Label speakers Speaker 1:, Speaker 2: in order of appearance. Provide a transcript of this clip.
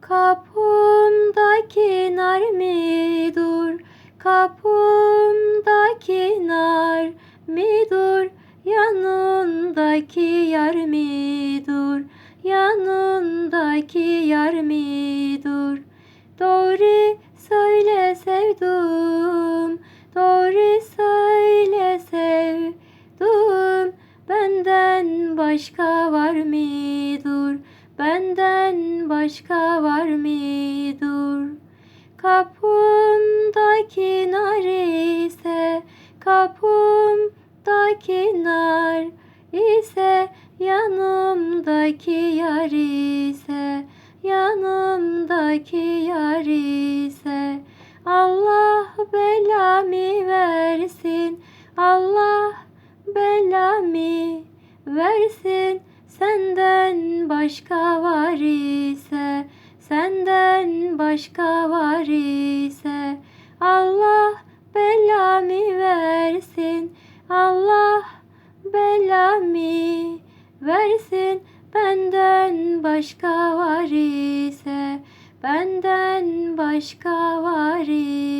Speaker 1: Kapımdaki nar mi dur? Kapımdaki nar mi dur? Yanındaki yar mi dur? Yanındaki yar mi dur? Doğru söyle sevdum, doğru söyle sevdum. Benden başka var mı dur? Benden başka var mı? Dur? Kapımdaki nar ise kapımdaki nar ise yanımdaki yar ise yanımdaki yar ise. Allah belamı versin Allah belamı versin senden başka var ise senden başka var ise Allah belamı versin Allah belamı versin. Benden başka var ise benden başka var ise